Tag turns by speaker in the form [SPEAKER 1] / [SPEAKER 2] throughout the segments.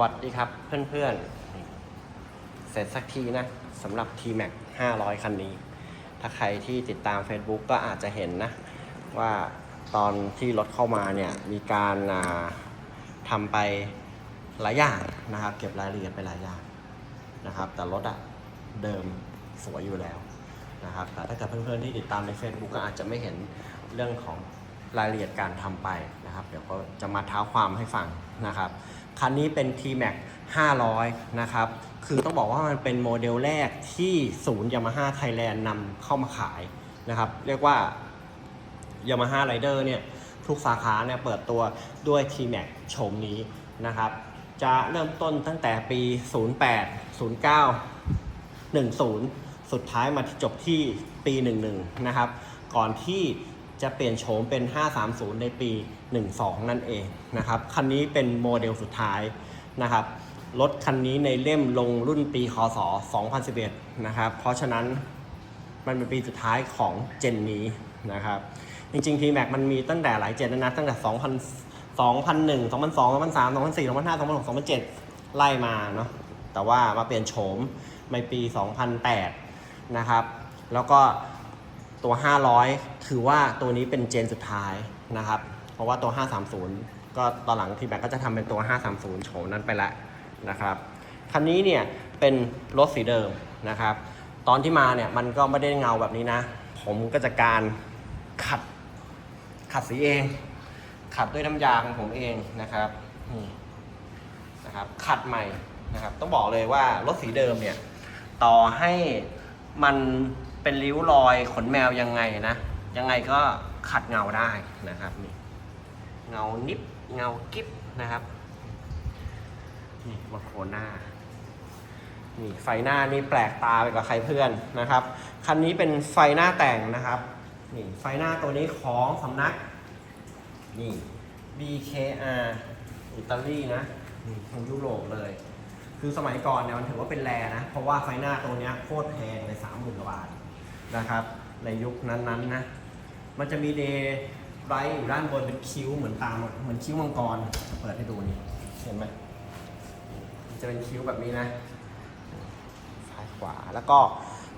[SPEAKER 1] วัสดีครับเพื่อนๆ เสร็จสักทีนะสำหรับ T-Max 500 คันนี้ ถ้าใครที่ติดตาม Facebook ก็อาจจะเห็นนะ ว่าตอนที่รถเข้ามาเนี่ย มีการาทำไปหลายอย่างนะครับ เก็บรายละเอียดไปหลายอย่างนะครับ แต่รถอะเดิมสวยอยู่แล้วนะครับ แต่ถ้าเกิดเพื่อนๆที่ติดตามใน Facebook ก็อาจจะไม่เห็นเรื่องของรายละเอียดการทำไปนะครับ เดี๋ยวก็จะมาเท้าความให้ฟังนะครับ คันนี้เป็น T-Max 500 นะครับ คือต้องบอกว่ามันเป็นโมเดลแรกที่ศูนย์ Yamaha Thailand นำเข้ามาขายนะครับ เรียกว่า Yamaha Rider เนี่ย ทุกสาขาเนี่ยเปิดตัวด้วย T-Max โฉมนี้นะครับ จะเริ่มต้นตั้งแต่ปี 08 09 10 สุดท้ายมาจบที่ปี 11 นะครับ ก่อนที่จะเปลี่ยนโฉมเป็น 530 ในปี 12 นั่นเองนะครับ คันนี้เป็นโมเดลสุดท้ายนะครับ รถคันนี้ในเล่มลงรุ่นปีคศ 2011 นะครับ เพราะฉะนั้นมันเป็นปีสุดท้ายของเจนนี้นะครับ จริงๆ T-Max มันมีตั้งแต่หลายเจนแล้วนะ ตั้งแต่ 2000 2001 2002 2003 2004 2005 2006 2007 ไล่มาเนาะ แต่ว่ามาเปลี่ยนโฉมในปี 2008 นะครับ แล้วก็ตัว 500 ถือว่าตัวนี้เป็นเจนสุดท้ายนะครับ เพราะว่าตัว 530 ก็ตอนหลัง T-Max ก็จะทำเป็นตัว 530 โฉมนั้นไปล้วนะครับ คันนี้เนี่ยเป็นรถสีเดิมนะครับ ตอนที่มาเนี่ยมันก็ไม่ได้เงาแบบนี้นะ ผมก็จะการขัดขัดสีเอง ขัดด้วยน้ำยาของผมเองนะครับนี่นะครับ ขัดใหม่นะครับ ต้องบอกเลยว่ารถสีเดิมเนี่ย ต่อให้มันเป็นริ้วรอยขนแมวยังไงนะ ยังไงก็ขัดเงาได้นะครับนี่ เงานิบเงากิบนะครับนี่มาโคหน้านี่ไฟหน้านี่แปลกตาไปกว่าใครเพื่อนนะครับ คันนี้เป็นไฟหน้าแต่งนะครับนี่ไฟหน้าตัวนี้ของสำนักนี่ BKR อิตาลีนะนี่ทางยุโรปเลย คือสมัยก่อนเนี่ยมันถือว่าเป็นแรนะ เพราะว่าไฟหน้าตัวนี้โคตรแพงเลยสามหมื่นกว่าบาทนะครับ ในยุคนั้นๆนะมันจะมีเดย์ ไรอยู่ด้านบนเป็นคิ้วเหมือนตามเหมือนคิ้วมังกร เปิดให้ดูนี่ เห็นไหมมันจะเป็นคิ้วแบบนี้นะ ซ้ายขวา แล้วก็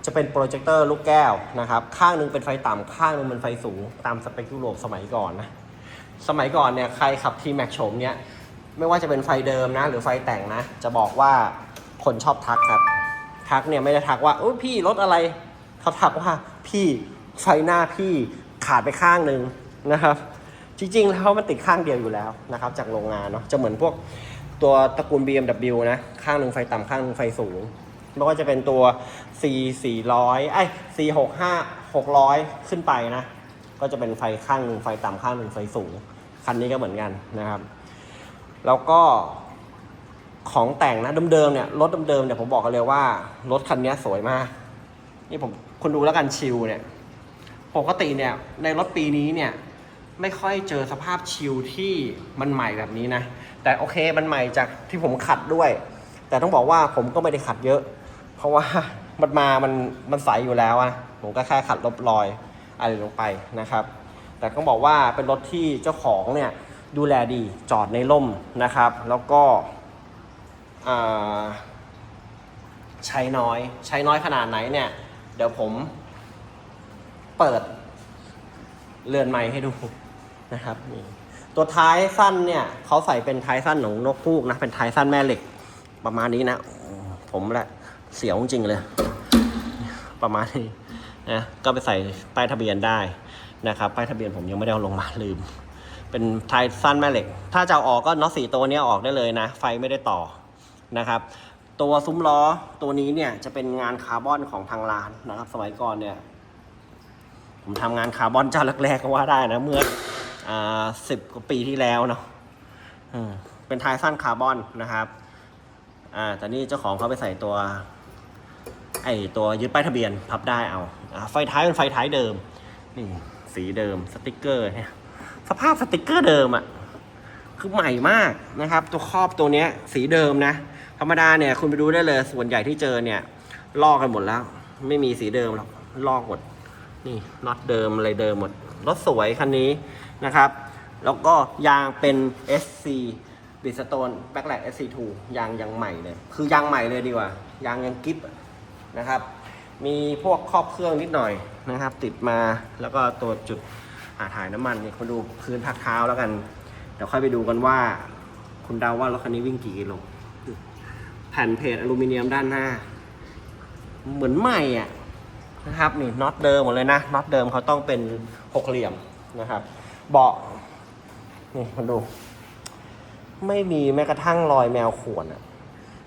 [SPEAKER 1] จะเป็นโปรเจคเตอร์ลูกแก้วนะครับ ข้างหนึงเป็นไฟต่ำ ข้างหนึงเป็นไฟสูง ตามสเปคยุโรปสมัยก่อนนะ สมัยก่อนเนี่ยใครขับทีแม็กโฉมเนี่ยไม่ว่าจะเป็นไฟเดิมนะ หรือไฟแต่งนะ จะบอกว่าคนชอบทักครับ ทักเนี่ยไม่ได้ทักว่าโอ้พี่รถอะไร เขาทักว่าพี่ไฟหน้าพี่ขาดไปข้างหนึ่ง นะครับ จริงๆแล้วมันติดข้างเดียวอยู่แล้วนะครับ จากโรงงานเนาะจะเหมือนพวกตัวตระกูล BMW นะ ข้างหนึ่งไฟต่ำข้างหนึ่งไฟสูงไม่ว่าจะเป็นตัว C 400ไอ้ C 65 600 ขึ้นไปนะ ก็จะเป็นไฟข้างหนึ่งไฟต่ำข้างหนึ่งไฟสูง คันนี้ก็เหมือนกันนะครับ แล้วก็ของแต่งนะเดิมๆเนี่ยรถเดิมๆเนี่ยผมบอกกันเลยว่ารถคันนี้สวยมาก นี่ผมคุณดูแล้วกันชิลเนี่ย ปกติเนี่ยในรถปีนี้เนี่ย ไม่ค่อยเจอสภาพชิลที่มันใหม่แบบนี้นะ แต่โอเคมันใหม่จากที่ผมขัดด้วย แต่ต้องบอกว่าผมก็ไม่ได้ขัดเยอะ เพราะว่ามันมา มัน มันใสอยู่แล้วอะผมก็แค่ขัดลบรอยอะไรลงไปนะครับ แต่ต้องบอกว่าเป็นรถที่เจ้าของเนี่ยดูแลดี จอดในร่มนะครับ แล้วก็ใช้น้อย ใช้น้อยขนาดไหนเนี่ย เดี๋ยวผมเปิดเรือนไม้ให้ดู นะครับนี่ตัวท้ายสั้นเนี่ยเขาใส่เป็นท้ายสั้นของนกพูกนะเป็นท้ายสั้นแม่เหล็ก ประมาณนี้นะ ผมแหละเสียวจริงเลย ประมาณนี้นะก็ไปใส่ป้ายทะเบียนได้นะครับป้ายทะเบียนผมยังไม่ได้เอาลงมาลืม เป็นท้ายสั้นแม่เหล็ก ถ้าจะออกก็น็อตสี่ตัวนี้ออกได้เลยนะ ไฟไม่ได้ต่อนะครับ ตัวซุ้มล้อตัวนี้เนี่ยจะเป็นงานคาร์บอนของทางร้านนะครับ สมัยก่อนเนี่ย ผมทำงานคาร์บอนเจ้าแรกๆก็ว่าได้นะเมื่อ อ่าสิบกว่าปีที่แล้วเนาะเป็นท้ายสั้นคาร์บอนนะครับอ่าแต่นี่เจ้าของเขาไปใส่ตัวไอตัวยึดป้ายทะเบียนพับได้เอาอไฟท้ายเป็นไฟท้ายเดิม นี่สีเดิมสติกเกอร์เนี่ยสภาพสติกเกอร์เดิมอะ่ะคือใหม่มากนะครับ ตัวครอบตัวเนี้ย สีเดิมนะ ธรรมดาเนี่ยคุณไปดูได้เลย ส่วนใหญ่ที่เจอเนี่ย ลอกกันหมดแล้ว ไม่มีสีเดิมหรอกลอกหมด นี่น็อตเดิมอะไรเดิมหมดรถสวยคันนี้ นะครับ แล้วก็ยางเป็น SC บิสโตนแบ็คแลก SC2 ยางยังใหม่เลย คือยางใหม่เลยดีกว่า ยางยังกิฟนะครับ มีพวกครอบเครื่องนิดหน่อยนะครับ ติดมาแล้วก็ตัวจุดหาถ่ายน้ำมันนี่คุณดูพื้นพักเท้าแล้วกัน เดี๋ยวค่อยไปดูกันว่า คุณเดาว่ารถคันนี้วิ่งกี่กิโลแผ่นเพจอลูมิเนียมด้านหน้า เหมือนใหม่อะนะครับนี่น็อตเดิมหมดเลยนะน็อตเดิมเขาต้องเป็นหกเหลี่ยม นะครับ เบาะนี่มาดู ไม่มีแม้กระทั่งรอยแมวข่วนอะ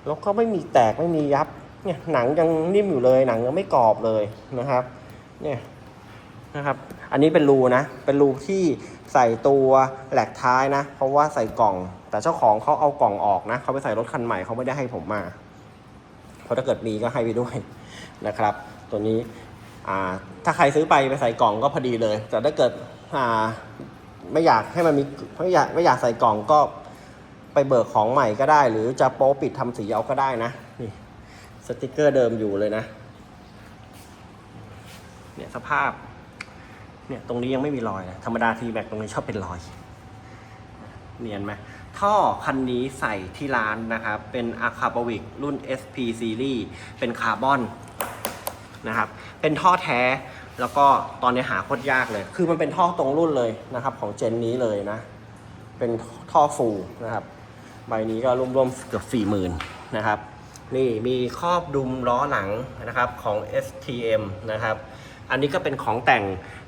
[SPEAKER 1] แล้วก็ไม่มีแตกไม่มียับ เนี่ยหนังยังนิ่มอยู่เลย หนังยังไม่กรอบเลยนะครับ เนี่ยนะครับ อันนี้เป็นรูนะ เป็นรูที่ใส่ตัวแหลกท้ายนะ เพราะว่าใส่กล่อง แต่เจ้าของเขาเอากล่องออกนะเขาไปใส่รถคันใหม่เขาไม่ได้ให้ผมมา เพราะถ้าเกิดมีก็ให้ไปด้วยนะครับ ตัวนี้อ่าถ้าใครซื้อไปไปใส่กล่องก็พอดีเลย แต่ถ้าเกิด ไม่อยากให้มันมีไม่อยากไม่อยากใส่กล่องก็ไปเบิกของใหม่ก็ได้ หรือจะโป๊ปิดทำสีเอาก็ได้นะนี่สติกเกอร์เดิมอยู่เลยนะ เนี่ยสภาพ เนี่ยตรงนี้ยังไม่มีรอยนะธรรมดาทีแบกตรงนี้ชอบเป็นรอย เนียนไหมท่อคันนี้ใส่ที่ร้านนะครับ เป็นอะคาปวิกรุ่น SP Series เป็นคาร์บอนนะครับ เป็นท่อแท้ แล้วก็ตอนนี้หาโคตรยากเลย คือมันเป็นท่อตรงรุ่นเลยนะครับ ของเจนนี้เลยนะ เป็นท่อฟูนะครับ ใบนี้ก็รวมๆเกือบ4 0,000นนะครับ นี่มีครอบดุมล้อหลังนะครับของ STM นะครับ อันนี้ก็เป็นของแต่ง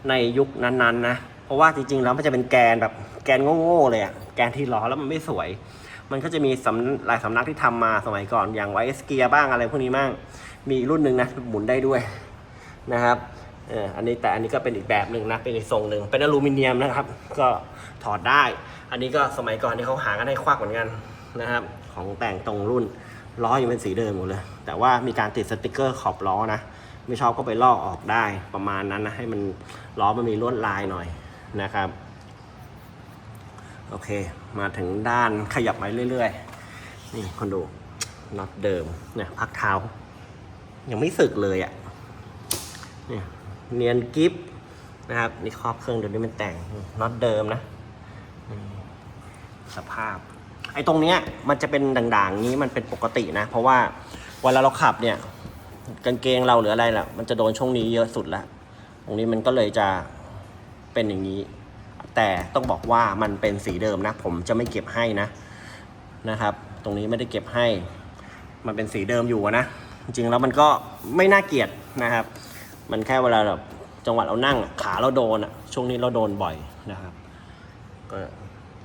[SPEAKER 1] ในยุคนั้นๆนะ เพราะว่าจริงๆแล้วมันจะเป็นแกนแบบแกนโง่ๆเลยอะแกนที่ล้อแล้วมันไม่สวย มันก็จะมีสำหลายสำนักที่ทำมาสมัยก่อนอย่างไวเอสเกียบ้างอะไรพวกนี้บ้าง มีรุ่นหนึ่งนะหมุนได้ด้วยนะครับ อออันนี้แต่อันนี้ก็เป็นอีกแบบหนึ่งนะ เป็นอีกทรงหนึ่งเป็นอลูมิเนียมนะครับ ก็ถอดได้ อันนี้ก็สมัยก่อนที่เขาหากันให้ควักเหมือนกันนะครับ ของแต่งตรงรุ่นล้อยังเป็นสีเดิมหมดเลย แต่ว่ามีการติดสติกเกอร์ขอบล้อนะ ไม่ชอบก็ไปลอกออกได้ประมาณนั้นนะให้มันล้อมันมีลวดลายหน่อยนะครับ โอเค มาถึงด้านขยับไปเรื่อยๆ นี่คนดูน็อตเดิมเนี่ยพักเท้า ยังไม่สึกเลยอะ่ะเนี่ย เนียนกิฟนะครับนี่ครอบเครื่องเดี๋ยวนี้มันแต่งน็อตเดิมนะสภาพ ไอ้ตรงเนี้ยมันจะเป็นด่างๆนี้มันเป็นปกตินะ เพราะว่าเวลาเราขับเนี่ย กางเกงเราหรืออะไรล่ะ มันจะโดนช่วงนี้เยอะสุดแล้วตรงนี้มันก็เลยจะเป็นอย่างนี้ แต่ต้องบอกว่ามันเป็นสีเดิมนะ ผมจะไม่เก็บให้นะนะครับ ตรงนี้ไม่ได้เก็บให้ มันเป็นสีเดิมอยู่นะจริงแล้วมันก็ไม่น่าเกลียดนะครับ มันแค่เวลาแบบจังหวะเรานั่งขาเราโดนอะช่วงนี้เราโดนบ่อยนะครับ ก็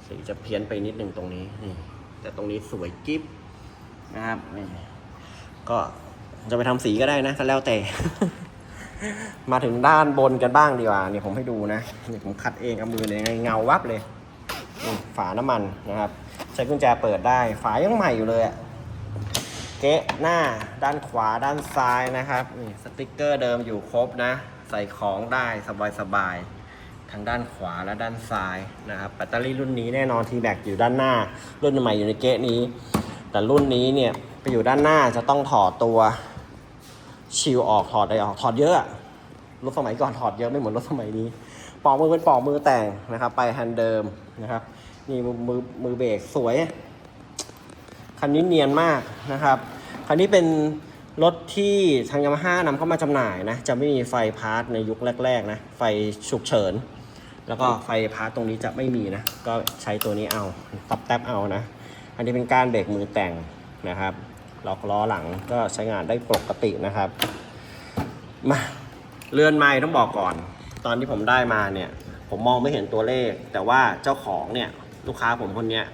[SPEAKER 1] สีจะเพี้ยนไปนิดนึงตรงนี้นี่แต่ตรงนี้สวยกิ๊บนะครับนี่ก็จะไปทำสีก็ได้นะก็แล้วแต่ มาถึงด้านบนกันบ้างดีกว่าเนี่ยผมให้ดูนะเนี่ยผมขัดเองกับมือเลยเงาวับเลยฝาน้ำมันนะครับ ใช้กุญแจเปิดได้ ฝายังใหม่อยู่เลยอะ เกะหน้าด้านขวาด้านซ้ายนะครับนี่สติกเกอร์เดิมอยู่ครบนะ ใส่ของได้สบายๆทางด้านขวาและด้านซ้ายนะครับแบตเตอรี่รุ่นนี้แน่นอนทีแบกอยู่ด้านหน้า รุ่นใหม่อยู่ในเกะนี้ แต่รุ่นนี้เนี่ยไปอยู่ด้านหน้าจะต้องถอดตัวชิลออกถอดได้ออกถอดเยอะรถสมัยก่อนถอดเยอะไม่เหมือนรถสมัยนี้ปอกมือเป็นปอกมือแต่งนะครับ ไปแฮนด์เดิมนะครับนี่มือมือเบรกสวยคันนี้เนียนมากนะครับ คันนี้เป็นรถที่ทางยามาฮ่านำเข้ามาจำหน่ายนะ จะไม่มีไฟพาร์ทในยุคแรก ๆ นะ ไฟฉุกเฉิน แล้วก็ไฟพาร์ทตรงนี้จะไม่มีนะ ก็ใช้ตัวนี้เอาตับแทบเอานะ อันนี้เป็นการเบรกมือแต่งนะครับล็อกล้อหลังก็ใช้งานได้ปกตินะครับ มาเรือนไม้ต้องบอกก่อน ตอนที่ผมได้มาเนี่ย ผมมองไม่เห็นตัวเลข แต่ว่าเจ้าของเนี่ย ลูกค้าผมคนเนี้ย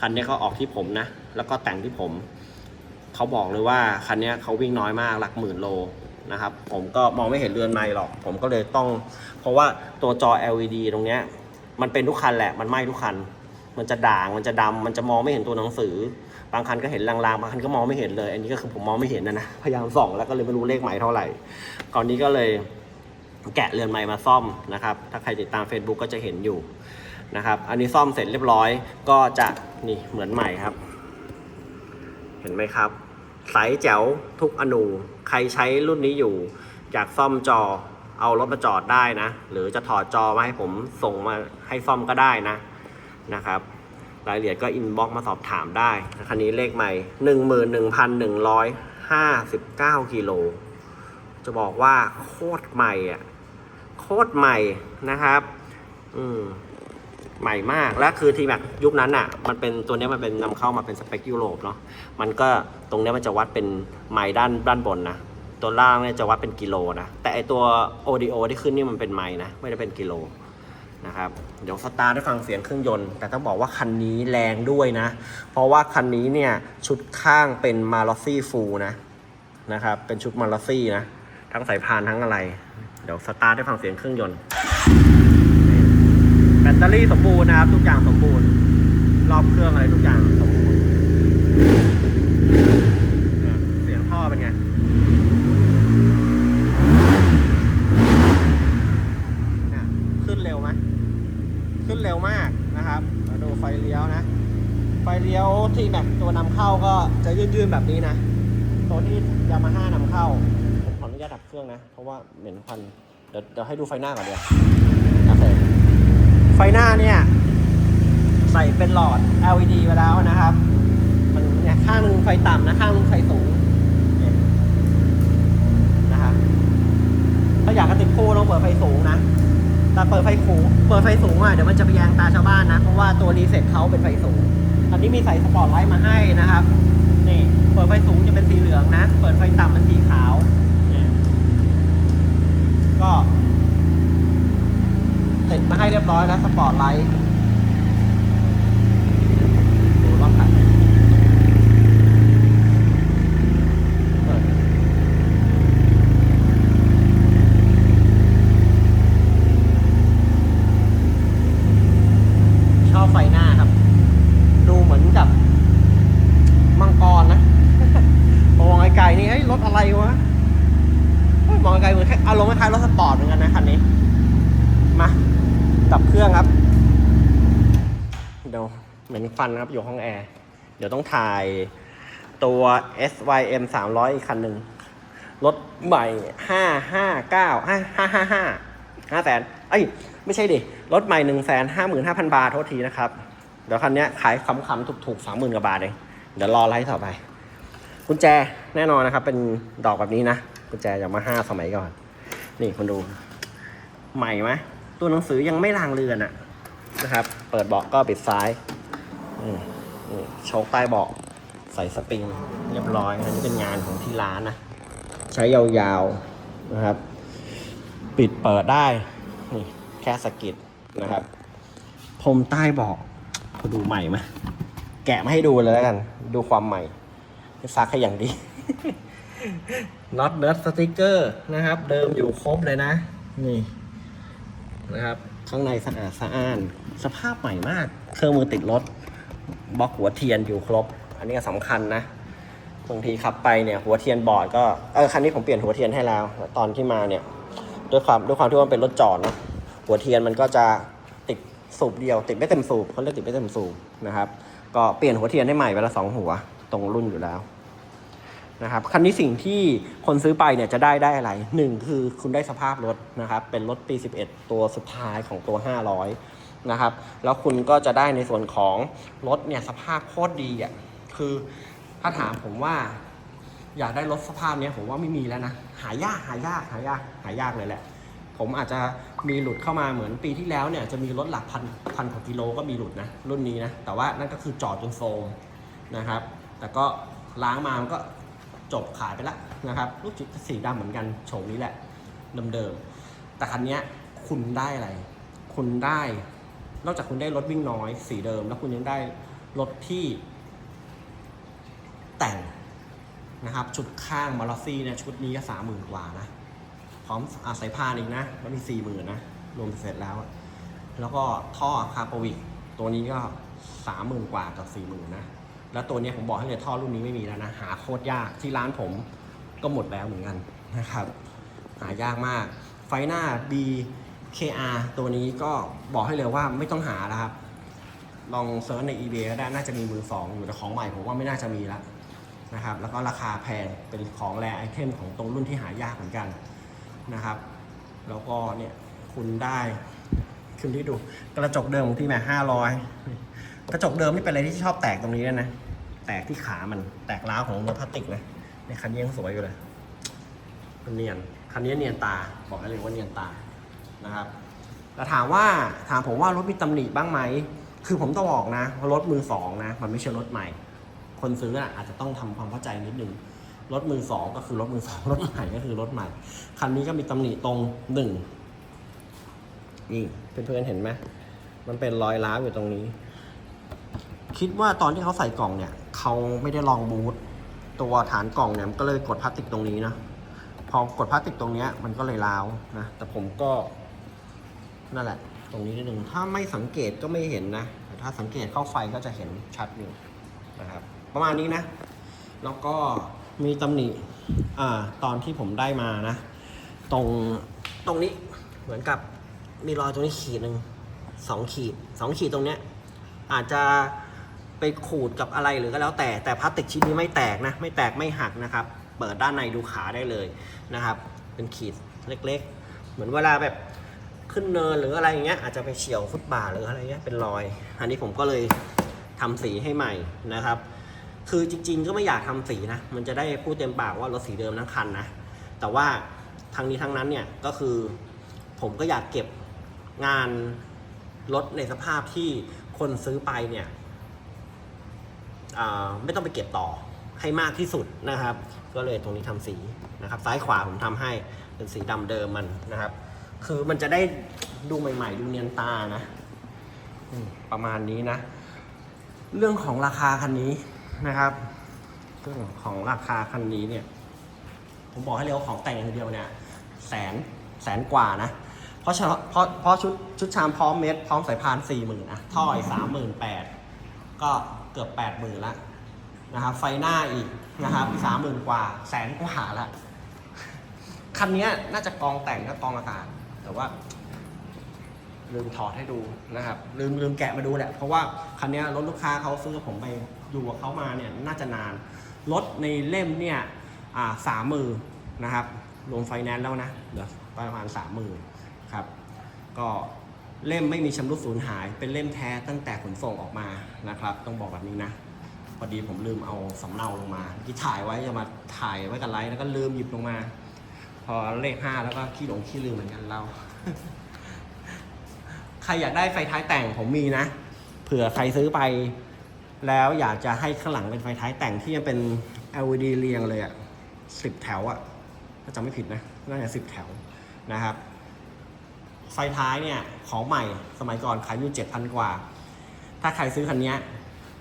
[SPEAKER 1] คันนี้เขาออกที่ผมนะ แล้วก็แต่งที่ผม เขาบอกเลยว่าคันนี้เขาวิ่งน้อยมากหลักหมื่นโลนะครับ ผมก็มองไม่เห็นเรือนไม้หรอก ผมก็เลยต้อง เพราะว่าตัวจอ LED ตรงเนี้ยมันเป็นทุกคันแหละมันไหม้ทุกคัน มันจะด่างมันจะดำมันจะมองไม่เห็นตัวหนังสือ บางคันก็เห็นลางๆบางคันก็มองไม่เห็นเลย อันนี้ก็คือผมมองไม่เห็นนะนะพยายามส่องแล้วก็เลยไม่รู้เลขหมายเท่าไหร่ก่อนนี้ก็เลยแกะเรือนไม้มาซ่อมนะครับ ถ้าใครติดตาม Facebook ก็จะเห็นอยู่นะครับ อันนี้ซ่อมเสร็จเรียบร้อยก็จะนี่เหมือนใหม่ครับ เห็นไหมครับ ใสแจ๋วทุกอนู ใครใช้รุ่นนี้อยู่ อยากซ่อมจอเอารถมาจอดได้นะ หรือจะถอดจอมาให้ผมส่งมาให้ซ่อมก็ได้นะนะครับ รายละเอียดก็อินบ็อกมาสอบถามได้คันนี้เลขใหม่หนึ่งหมื่นหนึ่งพันหนึ่งร้อยห้าสิบเก้ากิโล จะบอกว่าโคตรใหม่อะ โคตรใหม่นะครับ อืม ใหม่มาก และคือทีแบบยุคนั้นอะ มันเป็นตัวนี้มันเป็นนำเข้ามาเป็นสเปคยุโรปเนาะ มันก็ตรงนี้มันจะวัดเป็นไมล์ด้านด้านบนนะ ตัวล่างเนี่ยจะวัดเป็นกิโลนะ แต่ไอตัว ODO ที่ขึ้นนี่มันเป็นไมล์นะ ไม่ได้เป็นกิโลนะครับ เดี๋ยวสตาร์ได้ฟังเสียงเครื่องยนต์ แต่ต้องบอกว่าคันนี้แรงด้วยนะ เพราะว่าคันนี้เนี่ยชุดข้างเป็นมาลอซี่ฟูลนะนะครับ เป็นชุดมาลอซี่นะ ทั้งสายพานทั้งอะไร เดี๋ยวสตาร์ได้ฟังเสียงเครื่องยนต์ ตเตอรี่สมบูรณ์นะครับ ทุกอย่างสมบูรณ์ รอบเครื่องอะไรทุกอย่างสมบูรณ์เสียงท่อเป็นไงขึ้นเร็วไหมขึ้นเร็วมากนะครับ มาดูไฟเลี้ยวนะ ไฟเลี้ยวที่แบบตัวนำเข้าก็จะยืดๆแบบนี้นะตัวที่ยามาฮ่านำเข้า ผมขออนุญาตดับเครื่องนะ เพราะว่าเหม็นควันเดี๋ยวเดี๋ยวให้ดูไฟหน้าก่อนเดี๋ยวโอเค ไฟหน้าเนี่ย ใส่เป็นหลอด LED ไปแล้วนะครับ มันเนี่ยข้างหนึงไฟต่ำนะข้างหนึงไฟสูงนะครับถ้าอยากจะติดคู่ต้องเปิดไฟสูงนะแต่เปิดไฟสูงเปิดไฟสูงอะเดี๋ยวมันจะไปแยงตาชาวบ้านนะ เพราะว่าตัวรีเซ็ตเขาเป็นไฟสูงอันนี้มีใส่สปอตไลท์มาให้นะครับนี่เปิดไฟสูงจะเป็นสีเหลืองนะ เปิดไฟต่ำเป็นสีขาวก็ ติดมาให้เรียบร้อยแล้วสปอร์ตไลท์ดูรอบคันเปิดชอบไฟหน้าครับ ดูเหมือนกับ มังกรนะมองไกลๆนี่เฮ้ยรถอะไรวะมองไกลๆเหมือนแค่อารมณ์คล้ายรถสปอร์ตเหมือนกันนะคันนี้ มา ดับเครื่องครับ เดี๋ยวเหม็นฟันครับอยู่ห้องแอร์ เดี๋ยวต้องถ่ายตัว SYM 300 อีกคันหนึ่งรถใหม่ 559 5 5 5 5แสนเอ้ย ไม่ใช่ดิ รถใหม่ 1 5 5 5 0 0 0 บาท โทษทีนะครับ เดี๋ยวคันนี้ขายคำๆถูกๆ 30,000 กว่าบาทเอง เดี๋ยวรอไลฟ์ต่อไป กุญแจแน่นอนนะครับ เป็นดอกแบบนี้นะ กุญแจยามาฮ่าสมัยก่อน นี่คุณดู ใหม่ไหม ตัวหนังสือยังไม่ลางเรือนอะนะครับ เปิดเบาะก็ปิดซ้ายโชคใต้เบาะใส่สปริงเรียบร้อยอันนี้เป็นงานของที่ร้านนะ ใช้ยาวๆนะครับ ปิดเปิดได้นี่แค่สกิดนะครับพรมใต้เบาะพอดูใหม่ไหมแกะมาให้ดูเลยแล้วกัน ดูความใหม่ซักให้อย่างดีน็อตเนิร์ดสติกเกอร์นะครับ เดิมอยู่ครบเลยนะ นี่ นะครับ ข้างในสะอาดสะอ้าน สภาพใหม่มาก เครื่องมือติดรถบล็อกหัวเทียนอยู่ครบ อันนี้ก็สำคัญนะบางทีขับไปเนี่ยหัวเทียนบอดก็เออคันนี้ผมเปลี่ยนหัวเทียนให้แล้ว ตอนที่มาเนี่ยด้วยความด้วยความที่ว่ามันเป็นรถจอดเนะหัวเทียนมันก็จะติดสูบเดียว ติดไม่เต็มสูบเขาเรียกติดไม่เต็มสูบนะครับ ก็เปลี่ยนหัวเทียนให้ใหม่ไปละสองหัวตรงรุ่นอยู่แล้ว นะครับคันนี้สิ่งที่คนซื้อไปเนี่ยจะได้ได้อะไรหนึ่งคือคุณได้สภาพรถนะครับเป็นรถปี 11 ตัวสุดท้ายของตัว 500นะครับแล้วคุณก็จะได้ในส่วนของรถเนี่ยสภาพโคตรดีอะคือถ้าถามผมว่า อยากได้รถสภาพเนี้ยผมว่าไม่มีแล้วนะหายากหายากหายากหายากเลยแหละ ผมอาจจะมีหลุดเข้ามาเหมือนปีที่แล้วเนี่ยจะมีรถหลักพันพันกว่ากิโลก็มีหลุดนะรุ่นนี้นะแต่ว่านั่นก็คือจอดจนโซมนะครับ แต่ก็ล้างมามันก็ จบขายไปแล้วนะครับรูปจิตสีดำเหมือนกันโฉมนี้แหละเดิมๆแต่คันนี้คุณได้อะไร คุณได้ นอกจากคุณได้รถวิ่งน้อยสีเดิม แล้วคุณยังได้รถที่ แต่งนะครับชุดข้างมาลอซี่เนี่ยชุดนี้ก็สามหมื่นกว่านะพร้อมอาศัยพานอีกนะแล้วมีสี่หมื่นนะรวมเสร็จแล้ว แล้วก็ท่อคาโปวิกตัวนี้ก็สามหมื่นกว่ากับสี่หมื่นนะ แล้วตัวนี้ผมบอกให้เลยท่อรุ่นนี้ไม่มีแล้วนะ หาโคตรยากที่ร้านผมก็หมดแล้วเหมือนกันนะครับ หายากมาก ไฟหน้า BKR ตัวนี้ก็บอกให้เลยว่าไม่ต้องหาแล้วครับ ลองเซิร์ชใน eBay ก็ได้น่าจะมีมือสองอยู่แต่ของใหม่ผมว่าไม่น่าจะมีแล้วนะครับ แล้วก็ราคาแพงเป็นของแรไอเทมของตรงรุ่นที่หายากเหมือนกันนะครับ แล้วก็เนี่ยคุณได้คุณที่ดูกระจกเดิมของที่แม่ห้าร้อยกระจกเดิมนี่เป็นอะไรที่ชอบแตกตรงนี้ด้วนะ แตกที่ขามันแตกร้าวของเนื้อพลาสติกนะในคันนี้ยังสวยอยู่เลยมันเนียนคันนี้เนียนตาบอกได้เลยว่าเนียนตานะครับแต่ถามว่าถามผมว่ารถมีตำหนิบ้างไหมคือผมต้องบอกนะว่ารถมือสองนะมันไม่ใช่รถใหม่ คนซื้อน่ะอาจจะต้องทำความเข้าใจนิดนึงรถมือสองก็คือรถมือสองรถใหม่ก็คือรถใหม่ คันนี้ก็มีตำหนิตรงหนึ่งนี่เพื่อนๆเห็นไหมมันเป็นรอยร้าวอยู่ตรงนี้ คิดว่าตอนที่เขาใส่กล่องเนี่ย เขาไม่ได้ลองบูทตัวฐานกล่องเนี่ยมันก็เลยกดพลาสติกตรงนี้นะพอกดพลาสติกตรงนี้มันก็เลยร้าวนะแต่ผมก็นั่นแหละ ตรงนี้นิดนึงถ้าไม่สังเกตก็ไม่เห็นนะแต่ถ้าสังเกตเข้าไฟก็จะเห็นชัดอยู่นะครับ ประมาณนี้นะ แล้วก็มีตำหนิอ่าตอนที่ผมได้มานะ ตรงตรงนี้เหมือนกับมีรอยตรงนี้ขีดหนึ่งสองขีดสองขีดตรงเนี้ยอาจจะ ไปขูดกับอะไรหรือก็แล้วแต่แต่พลาสติกชิ้นนี้ไม่แตกนะ ไม่แตกไม่หักนะครับ เปิดด้านในดูขาได้เลยนะครับ เป็นขีดเล็กๆ เหมือนเวลาแบบขึ้นเนินหรืออะไรอย่างเงี้ยอาจจะไปเฉียวฟุตบาทหรืออะไรเงี้ยเป็นรอย อันนี้ผมก็เลยทำสีให้ใหม่นะครับ คือจริงๆก็ไม่อยากทำสีนะ มันจะได้พูดเต็มปากว่ารถสีเดิมทั้งคันนะแต่ว่าทั้งนี้ทั้งนั้นเนี่ยก็คือผมก็อยากเก็บงานรถในสภาพที่คนซื้อไปเนี่ย ไม่ต้องไปเก็บต่อให้มากที่สุดนะครับ ก็เลยตรงนี้ทำสีนะครับ ซ้ายขวาผมทำให้เป็นสีดำเดิมมันนะครับ คือมันจะได้ดูใหม่ ๆ ดูเนียนตานะประมาณนี้นะ เรื่องของราคาคันนี้นะครับ เรื่องของราคาคันนี้เนี่ย ผมบอกให้เร็วของแต่งอย่างเดียวเนี่ยแสนแสนกว่านะ เพราะเพราะเพราะชุดชุดชามพร้อมเม็ดพร้อมสายพานสี่หมื่นนะท่ออีกสามหมื่นแปดก็ เกือบแปดหมื่นละนะครับไฟหน้าอีกนะครับสามหมื่นกว่าแสนกว่าละคันเนี้ยน่าจะกองแต่งก็กองอากาศ แต่ว่า ลืมถอดให้ดูนะครับ ลืมลืมแกะมาดูแหละ เพราะว่าคันเนี้ยรถลูกค้าเขาซื้อผมไปอยู่กับเขามาเนี่ยน่าจะนานรถในเล่มเนี่ยอ่าสามมือนนะครับรวมไฟแนนซ์แล้วนะเหลือประมาณสามมือครับ ก็ เล่มไม่มีชำรุดสูญหาย เป็นเล่มแท้ตั้งแต่ขนส่งออกมานะครับ ต้องบอกแบบนี้นะ พอดีผมลืมเอาสำเนาลงมาที่ถ่ายไว้จะมาถ่ายไว้กับไลท์แล้วก็ลืมหยิบลงมา พอเลขห้าแล้วก็ขี้หลงขี้ลืมเหมือนกันเรา ใครอยากได้ไฟท้ายแต่งผมมีนะ เผื่อใครซื้อไป แล้วอยากจะให้ข้างหลังเป็นไฟท้ายแต่งที่ยังเป็น LED เรียงเลยอะสิบแถวอะถ้าจำไม่ผิดนะน่าจะสิบแถวนะครับ ไฟท้ายเนี่ยของใหม่สมัยก่อนขายอยู่เจ็ดพันกว่า ถ้าใครซื้อคันนี้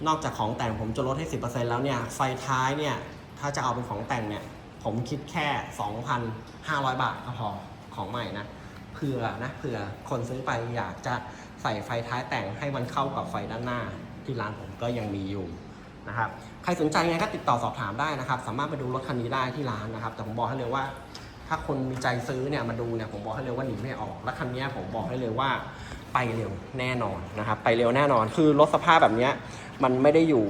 [SPEAKER 1] นอกจากของแต่งผมจะลดให้สิบเปอร์เซ็นแล้วเนี่ยไฟท้ายเนี่ยถ้าจะเอาเป็นของแต่งเนี่ยผมคิดแค่สองพันห้าร้อยบาทก็พอของใหม่นะเผื่อนะเผื่อคนซื้อไปอยากจะใส่ไฟท้ายแต่งให้มันเข้ากับไฟด้านหน้า ที่ร้านผมก็ยังมีอยู่นะครับใครสนใจไงก็ติดต่อสอบถามได้นะครับ สามารถไปดูรถคันนี้ได้ที่ร้านนะครับ แต่ผมบอกให้เลยว่า ถ้าคนมีใจซื้อเนี่ยมาดูเนี่ยผมบอกให้เลยว่าหนีไม่ออก และคันนี้ผมบอกให้เลยว่าไปเร็วแน่นอนนะครับ ไปเร็วแน่นอน คือรถสภาพแบบเนี้ยมันไม่ได้อยู่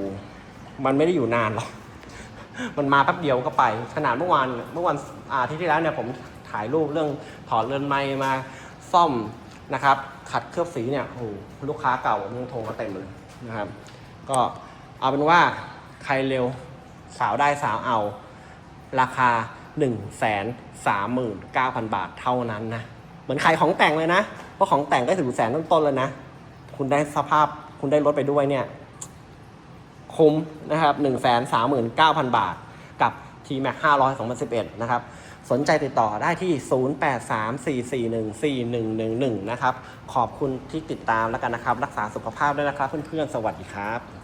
[SPEAKER 1] มันไม่ได้อยู่นานหรอก มันมาแป๊บเดียวก็ไป ขนาดเมื่อวานเมื่อวันอาทิตย์ที่แล้วเนี่ยผมถ่ายรูปเรื่องถอดเรือนไม้มาซ่อมนะครับ ขัดเคลือบสีเนี่ยโอ้โหลูกค้าเก่าผมยังโทรมาเต็มเลยนะครับ ก็เอาเป็นว่าใครเร็วสาวได้สาวเอา ราคา 1 3 9 0 0 0 บาทเท่านั้นนะ เหมือนขายของแต่งเลยนะ เพราะของแต่งก็ถึงแสนต้นๆแล้วนะ คุณได้สภาพคุณได้รถไปด้วยเนี่ย คุ้มนะครับ1 3 9 0 0 0 บาท กับ T-Max 500 2011 นะครับ สนใจติดต่อได้ที่ 0834414111 นะครับ ขอบคุณที่ติดตามแล้วกันนะครับ รักษาสุขภาพด้วยนะครับเพื่อนๆ สวัสดีครับ